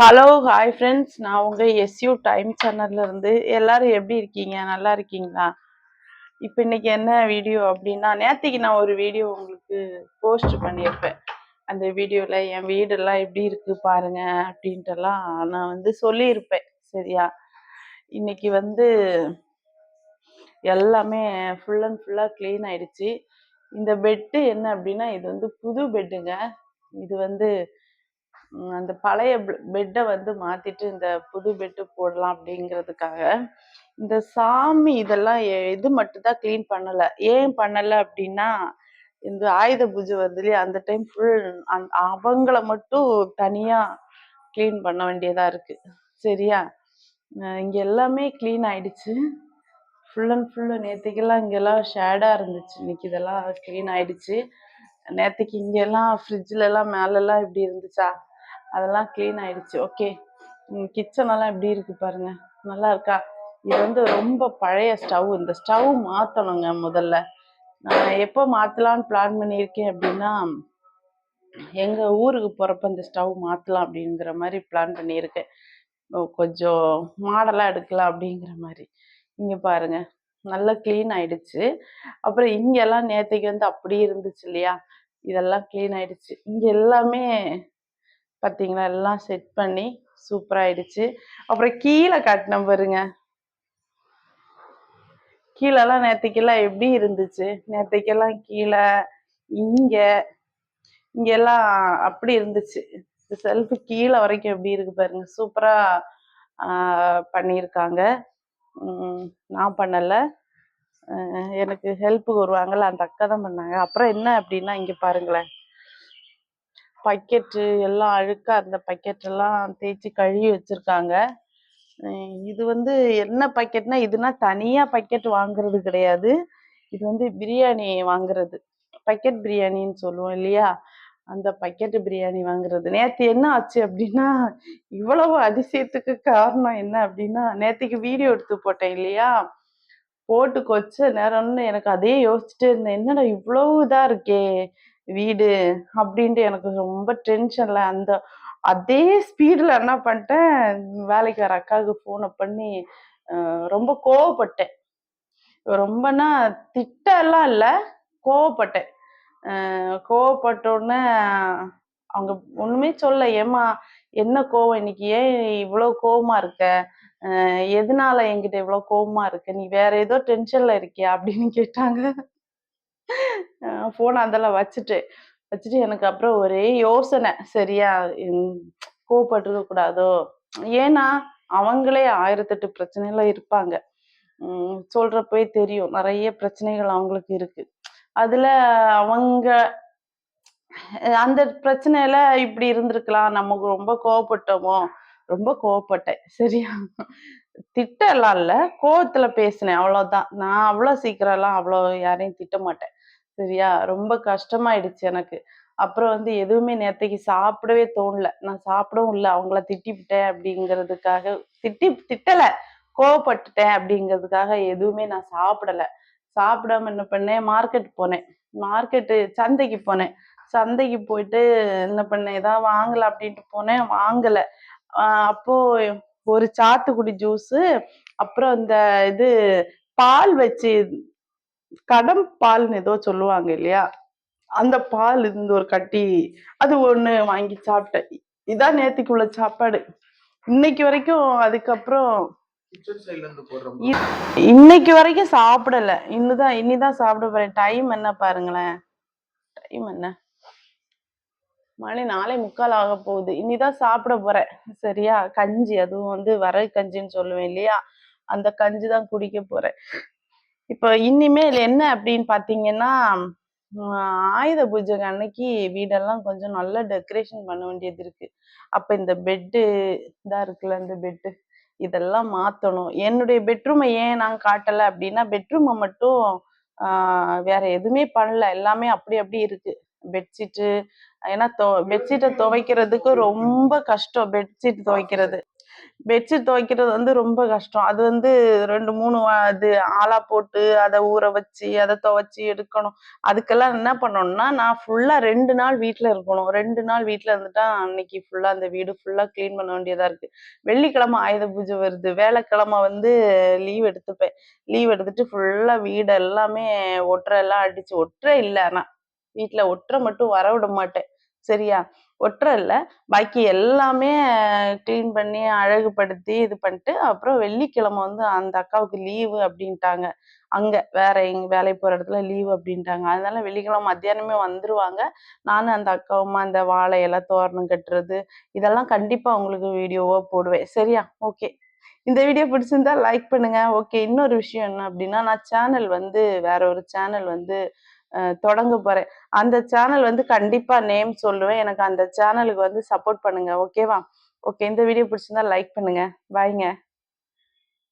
Hello hi friends நான் உங்க SU time சேனல்ல இருந்து எல்லாரும் எப்படி இருக்கீங்க? நல்லா இருக்கீங்களா? இப்போ இன்னைக்கு என்ன வீடியோ அப்படின்னா நேத்திக்கு நான் ஒரு வீடியோ உங்களுக்கு போஸ்ட் பண்ணியிருப்பேன். அந்த வீடியோவில் என் வீடெல்லாம் எப்படி இருக்கு பாருங்க அப்படின்ட்டுலாம் நான் வந்து சொல்லியிருப்பேன். சரியா? இன்னைக்கு வந்து எல்லாமே ஃபுல் அண்ட் ஃபுல்லாக க்ளீன் ஆயிடுச்சு. இந்த பெட்டு என்ன அப்படின்னா இது வந்து புது பெட்டுங்க இது வந்து அந்த பழைய பெட்டை வந்து மாத்திட்டு இந்த புது பெட்டு போடலாம் அப்படிங்கிறதுக்காக இந்த சாமி இதெல்லாம் எ- இது மட்டும் தான் க்ளீன் பண்ணலை. ஏன் பண்ணலை அப்படின்னா இந்த ஆயுத பூஜை வருது இல்லையா அந்த டைம் ஃபுல் அவங்கள மட்டும் தனியா க்ளீன் பண்ண வேண்டியதா இருக்கு. சரியா? இங்கே இங்க எல்லாமே க்ளீன் ஆயிடுச்சு. ஃபுல் அண்ட் ஃபுல்லு நேற்றுக்கெல்லாம் இங்கெல்லாம் ஷேடாக இருந்துச்சு. இன்னைக்கு இதெல்லாம் க்ளீன் ஆயிடுச்சு. நேற்றுக்கு இங்கெல்லாம் ஃப்ரிட்ஜில் எல்லாம் மேலெல்லாம் இப்படி இருந்துச்சா? அதெல்லாம் க்ளீன் ஆயிடுச்சு. ஓகே கிச்சன் எல்லாம் எப்படி இருக்கு பாருங்க. நல்லா இருக்கா? இது வந்து ரொம்ப பழைய ஸ்டவ் இந்த ஸ்டவ் மாற்றணுங்க முதல்ல. நான் எப்போ மாற்றலான்னு பிளான் பண்ணியிருக்கேன் அப்படின்னா எங்க ஊருக்கு போறப்ப இந்த ஸ்டவ் மாத்தலாம் அப்படிங்கிற மாதிரி பிளான் பண்ணியிருக்கேன். கொஞ்சம் மாடலாக எடுக்கலாம் அப்படிங்கிற மாதிரி. இங்க பாருங்க. நல்லா க்ளீன் ஆயிடுச்சு. அப்புறம் இங்கெல்லாம் நேத்தைக்கு வந்து அப்படியே இருந்துச்சு இல்லையா? இதெல்லாம் க்ளீன் ஆயிடுச்சு. இங்க எல்லாமே பார்த்தீங்களா எல்லாம் செட் பண்ணி சூப்பராகிடுச்சு அப்புறம் கீழே கட்டின பாருங்க. கீழெல்லாம் நேற்றுக்கெல்லாம் எப்படி இருந்துச்சு? நேற்றுக்கெல்லாம் கீழே இங்கே இங்கெல்லாம் அப்படி இருந்துச்சு. செல்ஃபு கீழே வரைக்கும் எப்படி இருக்கு பாருங்க. சூப்பராக பண்ணியிருக்காங்க. நான் பண்ணலை. எனக்கு ஹெல்ப்புக்கு வருவாங்கல்ல அந்த அக்கா தான் பண்ணாங்க. அப்புறம் என்ன அப்படின்னா இங்கே பாருங்களேன். பக்கெட்டு எல்லாம் அழுக்காக இருந்த பக்கெட் எல்லாம் தேய்ச்சி கழுவி வச்சுருக்காங்க. இது வந்து என்ன பக்கெட்னா இதுனா தனியாக பக்கெட் வாங்குறது கிடையாது. இது வந்து பிரியாணி வாங்குறது. பக்கெட் பிரியாணின்னு சொல்லுவோம் இல்லையா? அந்த பக்கெட் பிரியாணி வாங்குறது. நேற்று என்ன ஆச்சு அப்படின்னா இவ்வளவு அதிசயத்துக்கு காரணம் என்ன அப்படின்னா நேற்றுக்கு வீடியோ எடுத்து போட்டேன் இல்லையா? போட்டு கொச்ச நேரம்னு எனக்கு அதே யோசிச்சுட்டே இருந்தேன். என்னடா இவ்வளவு இதாக இருக்கே? வீடு அப்படின்ட்டு எனக்கு ரொம்ப டென்ஷன்ல அந்த அதே ஸ்பீடில் என்ன பண்ணிட்டேன் வேலைக்கு வர அக்காவுக்கு ஃபோனை பண்ணி ரொம்ப கோவப்பட்டேன். ரொம்பனா திட்டெல்லாம் இல்லை கோவப்பட்டேன். கோவப்பட்டோன்னே அவங்க ஒன்றுமே சொல்ல ஏமா என்ன கோவம்? இன்னைக்கு ஏன் இவ்வளோ கோவமா இருக்க? எதனால என்கிட்ட இவ்வளோ கோவமா இருக்க? நீ வேற ஏதோ டென்ஷன்ல இருக்கியா? அப்படின்னு கேட்டாங்க. ஃபோன் அதெல்லாம் வச்சுட்டு வச்சுட்டு எனக்கு அப்புறம் ஒரே யோசனை. சரியா கோவப்பட்டுருக்க கோவப்பட்டிருக்க கூடாதோ? ஏன்னா அவங்களே ஆயிரத்தெட்டு பிரச்சனையில இருப்பாங்க. சொல்றப்பே தெரியும். நிறைய பிரச்சனைகள் அவங்களுக்கு இருக்கு. அதுல அவங்க அந்த பிரச்சனையில இப்படி இருந்திருக்கலாம். நமக்கு ரொம்ப கோவப்பட்டோமோ? ரொம்ப கோவப்பட்டேன். சரியா? திட்டலாம் இல்ல. கோவத்துல பேசினேன். அவ்வளவுதான். நான் அவ்வளவு சீக்கிரம் எல்லாம் அவ்வளவு யாரையும் திட்ட மாட்டேன் சரியா? ரொம்ப கஷ்டமாயிடுச்சு எனக்கு. அப்புறம் வந்து எதுவுமே நேத்தைக்கு சாப்பிடவே தோணல. நான் சாப்பிடவும் இல்லை. அவங்கள திட்டிவிட்டேன் அப்படிங்கிறதுக்காக திட்டி திட்டல. கோவப்பட்டுட்டேன் அப்படிங்கிறதுக்காக எதுவுமே நான் சாப்பிடல. சாப்பிடாம என்ன பண்ணேன்? மார்க்கெட் போனேன். மார்க்கெட்டு சந்தைக்கு போனேன். சந்தைக்கு போயிட்டு என்ன பண்ணேன்? ஏதாவது வாங்கலை அப்படின்ட்டு போனேன். வாங்கல. அப்போ ஒரு சாத்துக்குடி ஜூஸு அப்புறம் இந்த இது பால் வச்சு கடம் பால்னு ஏதோ சொல்லுவாங்க இல்லையா? அந்த பால் இருந்து ஒரு கட்டி அது ஒண்ணு வாங்கி சாப்பிட்டேன். இதான் நேத்திக்கு உள்ள சாப்பாடு. இன்னைக்கு வரைக்கும் அதுக்கப்புறம் இன்னைக்கு வரைக்கும் சாப்பிடல. இன்னுதான் இனிதான் சாப்பிட போறேன். டைம் என்ன பாருங்களேன். டைம் என்ன? மணி நாளை முக்கால் ஆக போகுது. இனிதான் சாப்பிட போறேன். சரியா? கஞ்சி அதுவும் வந்து வரகு கஞ்சின்னு சொல்லுவேன் இல்லையா? அந்த கஞ்சி தான் குடிக்க போறேன். இப்போ இனிமேல் என்ன அப்படின்னு பார்த்தீங்கன்னா ஆயுத பூஜை அன்னைக்கு வீடெல்லாம் கொஞ்சம் நல்லா டெக்கரேஷன் பண்ண வேண்டியது இருக்கு. அப்ப இந்த பெட்டு இதா இருக்குல்ல இந்த பெட்டு இதெல்லாம் மாத்தணும். என்னுடைய பெட்ரூமை ஏன் நான் காட்டல அப்படின்னா பெட்ரூமை மட்டும் வேற எதுவுமே பண்ணல. எல்லாமே அப்படி அப்படி இருக்கு. பெட்ஷீட்டு ஏன்னா பெட்ஷீட்டை துவைக்கிறதுக்கு ரொம்ப கஷ்டம். பெட்ஷீட் துவைக்கிறது. பெட்ஷீட் துவைக்கிறது வந்து ரொம்ப கஷ்டம். அது வந்து ரெண்டு மூணு இது ஆலா போட்டு அதை ஊற வச்சு அதை துவைச்சி எடுக்கணும். அதுக்கெல்லாம் என்ன பண்ணணும்னா நான் ஃபுல்லா ரெண்டு நாள் வீட்டில் இருக்கணும். ரெண்டு நாள் வீட்டில் இருந்துட்டா அன்னைக்கு ஃபுல்லா அந்த வீடு ஃபுல்லா க்ளீன் பண்ண வேண்டியதா இருக்கு. வெள்ளிக்கிழமை ஆயுத பூஜை வருது. வேலைக்கிழமை வந்து லீவ் எடுத்துப்பேன். லீவ் எடுத்துட்டு ஃபுல்லா வீடு எல்லாமே ஒற்றை எல்லாம் அடிச்சு ஒற்றை இல்லை ஆனா. வீட்டுல ஒற்றை மட்டும் வர விட மாட்டேன். சரியா? ஒற்றை இல்லை. பாக்கி எல்லாமே க்ளீன் பண்ணி அழகுபடுத்தி இது பண்ணிட்டு அப்புறம் வெள்ளிக்கிழமை வந்து அந்த அக்காவுக்கு லீவு அப்படின்ட்டாங்க. அங்க வேற எங்க வேலைக்கு போற இடத்துல லீவு அப்படின்ட்டாங்க. அதனால வெள்ளிக்கிழமை மத்தியானமே வந்துருவாங்க. நானும் அந்த அக்காவுமா அந்த வாழை எல்லாம் தோரணம் கட்டுறது இதெல்லாம் கண்டிப்பா உங்களுக்கு வீடியோவா போடுவேன். சரியா? ஓகே. இந்த வீடியோ பிடிச்சிருந்தா லைக் பண்ணுங்க. ஓகே. இன்னொரு விஷயம் என்ன அப்படின்னா நான் சேனல் வந்து வேற ஒரு சேனல் வந்து தொடங்க போறேன். அந்த சேனல் வந்து கண்டிப்பா நேம் சொல்லுவேன். எனக்கு அந்த சேனலுக்கு வந்து சப்போர்ட் பண்ணுங்க. ஓகேவா ஓகே இந்த வீடியோ பிடிச்சிருந்தா லைக் பண்ணுங்க. பாய்ங்க